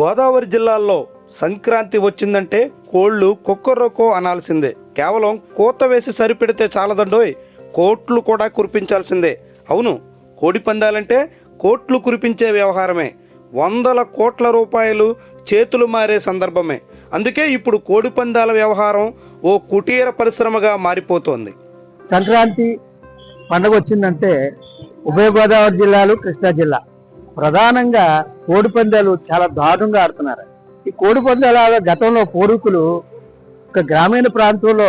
గోదావరి జిల్లాల్లో సంక్రాంతి వచ్చిందంటే కోళ్ళు కుక్కరొక్కో అనాల్సిందే. కేవలం కూత వేసి సరిపెడితే చాలదండోయ్ కోట్లు కూడా కురిపించాల్సిందే. అవును కోడి పందాలంటే కోట్లు కురిపించే వ్యవహారమే. వందల కోట్ల రూపాయలు చేతులు మారే సందర్భమే. అందుకే ఇప్పుడు కోడి పందాల వ్యవహారం ఓ కుటీర పరిశ్రమగా మారిపోతోంది. సంక్రాంతి పండగ వచ్చిందంటే ఉభయ గోదావరి జిల్లాలు కృష్ణా జిల్లా. ప్రధానంగా కోడి పందాలు చాలా దారుణంగా ఆడుతున్నారు. ఈ కోడి పందాల గతంలో పూర్వీకులు ఒక గ్రామీణ ప్రాంతంలో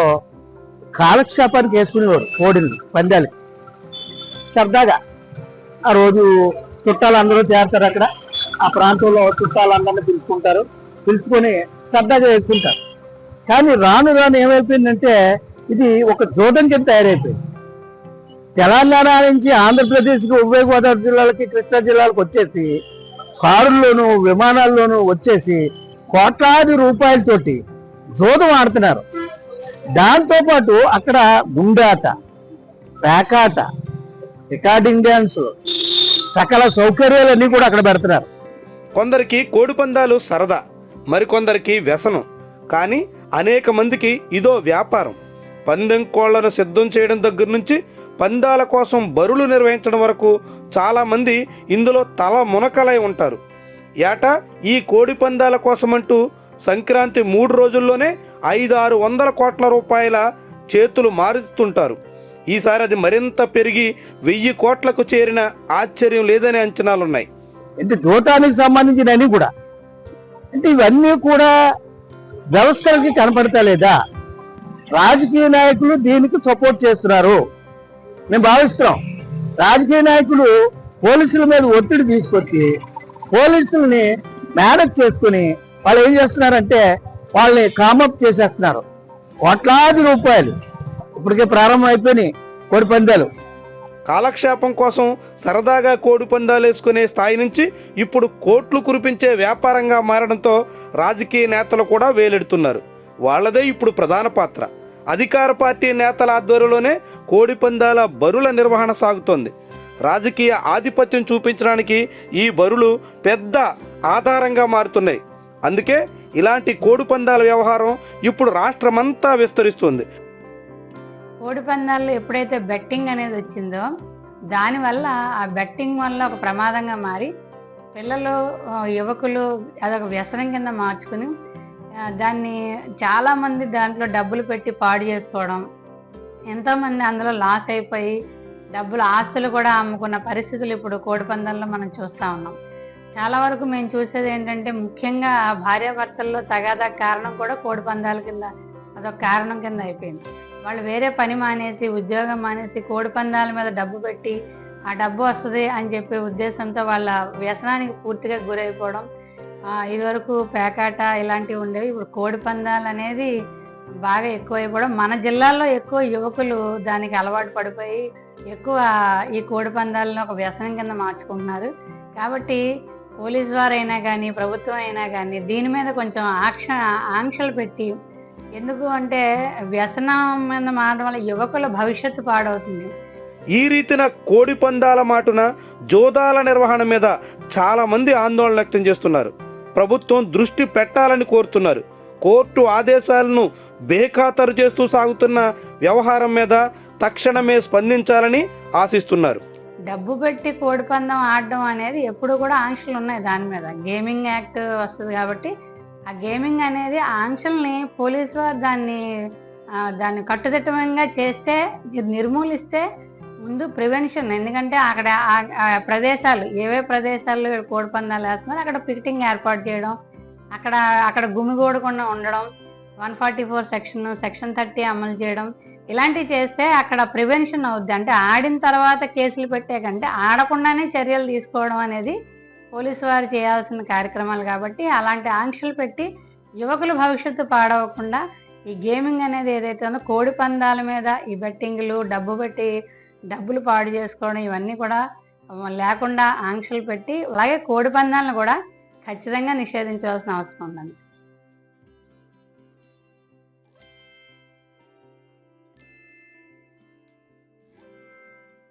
కాలక్షేపానికి వేసుకునేవారు కోడిని పందాలు. సరదాగా. ఆ రోజు చుట్టాలు అందరూ చేరుతారు అక్కడ. ఆ ప్రాంతంలో చుట్టాలు అందరిని పిలుచుకుంటారు. పిలుచుకొని సరదాగా వేసుకుంటారు. కానీ రాను రాను ఏమైపోయిందంటే ఇది ఒక జోదం కింద తయారైపోయింది. తెలంగాణ నుంచి ఆంధ్రప్రదేశ్కి ఉభయ గోదావరి జిల్లాలకి కృష్ణా జిల్లాలకు వచ్చేసి కారుల్లోనూ విమానాల్లోనూ వచ్చేసి కోట్లాది రూపాయలతోటి జోదం ఆడుతున్నారు. దాంతో పాటు అక్కడ గుండాట పేకాట రికార్డింగ్ డ్యాన్స్ సకల సౌకర్యాలన్నీ కూడా అక్కడ పెడుతున్నారు. కొందరికి కోడి పందాలు సరదా మరికొందరికి వ్యసనం. కానీ అనేక మందికి ఇదో వ్యాపారం. పందెం కోళ్ళను సిద్ధం చేయడం దగ్గర నుంచి పందాల కోసం బరులు నిర్వహించడం వరకు చాలామంది ఇందులో తల మునకలై ఉంటారు. ఏటా ఈ కోడి పందాల కోసమంటూ సంక్రాంతి మూడు రోజుల్లోనే ఐదు ఆరు వందల కోట్ల రూపాయల చేతులు మారుతుంటారు. ఈసారి అది మరింత పెరిగి వెయ్యి కోట్లకు చేరిన ఆశ్చర్యం లేదనే అంచనాలున్నాయి. అంటే జోటానికి సంబంధించినవి కూడా. అంటే ఇవన్నీ కూడా వ్యవస్థలకి కనపడతలేదా? రాజకీయ నాయకులు దీనికి సపోర్ట్ చేస్తున్నారు. మేము భావిస్తున్నాం. రాజకీయ నాయకులు పోలీసుల మీద ఒత్తిడి తీసుకొచ్చి పోలీసుల్ని మేనేజ్ చేసుకుని వాళ్ళు ఏం చేస్తున్నారంటే వాళ్ళని కామప్ చేసేస్తున్నారు. కోట్లాది రూపాయలు ఇప్పటికే ప్రారంభం అయిపోయినాయి కోడి పందాలు. కాలక్షేపం కోసం సరదాగా కోడి పందాలు వేసుకునే స్థాయి నుంచి ఇప్పుడు కోట్లు కురిపించే వ్యాపారంగా మారడంతో రాజకీయ నేతలు కూడా వేలెడుతున్నారు. వాళ్ళదే ఇప్పుడు ప్రధాన పాత్ర. అధికార పార్టీ నేతల ఆధ్వర్యంలోనే కోడిపందాల బరుల నిర్వహణ సాగుతోంది. రాజకీయ ఆధిపత్యం చూపించడానికి ఈ బరులు పెద్ద ఆధారంగా మారుతున్నాయి. అందుకే ఇలాంటి కోడిపందాల వ్యవహారం ఇప్పుడు రాష్ట్రమంతా విస్తరిస్తుంది. కోడిపందాల్లో ఎప్పుడైతే బెట్టింగ్ అనేది వచ్చిందో దానివల్ల ఆ బెట్టింగ్ వల్ల ఒక ప్రమాదంగా మారి పిల్లలు యువకులు అదొక వ్యసనం కింద మార్చుకుని దాన్ని చాలామంది దాంట్లో డబ్బులు పెట్టి పాడు చేసుకోవడం ఎంతోమంది అందులో లాస్ అయిపోయి డబ్బులు ఆస్తులు కూడా అమ్ముకున్న పరిస్థితులు ఇప్పుడు కోడి మనం చూస్తూ ఉన్నాం. చాలా వరకు మేము చూసేది ఏంటంటే ముఖ్యంగా ఆ భార్యాభర్తల్లో తగాదా కారణం కూడా కోడి పందాల కింద అదొక కారణం కింద అయిపోయింది. వాళ్ళు వేరే పని మానేసి ఉద్యోగం మానేసి కోడి పందాల మీద డబ్బు పెట్టి ఆ డబ్బు వస్తుంది అని చెప్పే ఉద్దేశంతో వాళ్ళ వ్యసనానికి పూర్తిగా గురైపోవడం ఇదివరకు పేకాట ఇలాంటివి ఉండేవి. ఇప్పుడు కోడి పందాలు అనేది బాగా ఎక్కువైపోవడం మన జిల్లాలో ఎక్కువ యువకులు దానికి అలవాటు పడిపోయి ఎక్కువ ఈ కోడి పందాలను ఒక వ్యసనం కింద మార్చుకుంటున్నారు. కాబట్టి పోలీస్ వారైనా కానీ ప్రభుత్వం అయినా కానీ దీని మీద కొంచెం ఆక్ష ఆంక్షలు పెట్టి ఎందుకు అంటే వ్యసనం మీద మారడం వల్ల యువకుల భవిష్యత్తు పాడవుతుంది. ఈ రీతిన కోడి పందాల మాటున జోదాల నిర్వహణ మీద చాలా మంది ఆందోళన వ్యక్తం చేస్తున్నారు. ప్రభుత్వం దృష్టి పెట్టాలని కోరుతున్నారు. కోర్టు ఆదేశాలను బేఖాతరు చేస్తూ సాగుతున్న వ్యవహారం మీద తక్షణమే స్పందించాలని ఆశిస్తున్నారు. డబ్బు పెట్టి కోడిపందం ఆడడం అనేది ఎప్పుడు కూడా ఆంక్షలు ఉన్నాయి దాని మీద. గేమింగ్ యాక్ట్ వస్తుంది కాబట్టి ఆ గేమింగ్ అనేది ఆ ఆంక్షల్ని పోలీసు వారు దాన్ని దాన్ని కట్టుదిట్టంగా చేస్తే ఇది నిర్మూలిస్తే ముందు ప్రివెన్షన్ ఎందుకంటే అక్కడ ప్రదేశాలు ఏవే ప్రదేశాల్లో వీళ్ళు కోడి పందాలు వేస్తున్నారు అక్కడ పికెటింగ్ ఏర్పాటు చేయడం అక్కడ అక్కడ గుమిగూడకుండా ఉండడం one forty four section section thirty అమలు చేయడం ఇలాంటివి చేస్తే అక్కడ ప్రివెన్షన్ అవుద్ది. అంటే ఆడిన తర్వాత కేసులు పెట్టే కంటే ఆడకుండానే చర్యలు తీసుకోవడం అనేది పోలీసు వారు చేయాల్సిన కార్యక్రమాలు కాబట్టి అలాంటి ఆంక్షలు పెట్టి యువకుల భవిష్యత్తు పాడవకుండా ఈ గేమింగ్ అనేది ఏదైతే ఉందో కోడి పందాల మీద ఈ బెట్టింగ్లు డబ్బు పెట్టి డబ్బులు పాడు చేసుకోవడం ఇవన్నీ కూడా లేకుండా ఆంక్షలు పెట్టి అలాగే కోడి పందాలను కూడా ఖచ్చితంగా నిషేధించవలసిన అవసరం ఉందండి.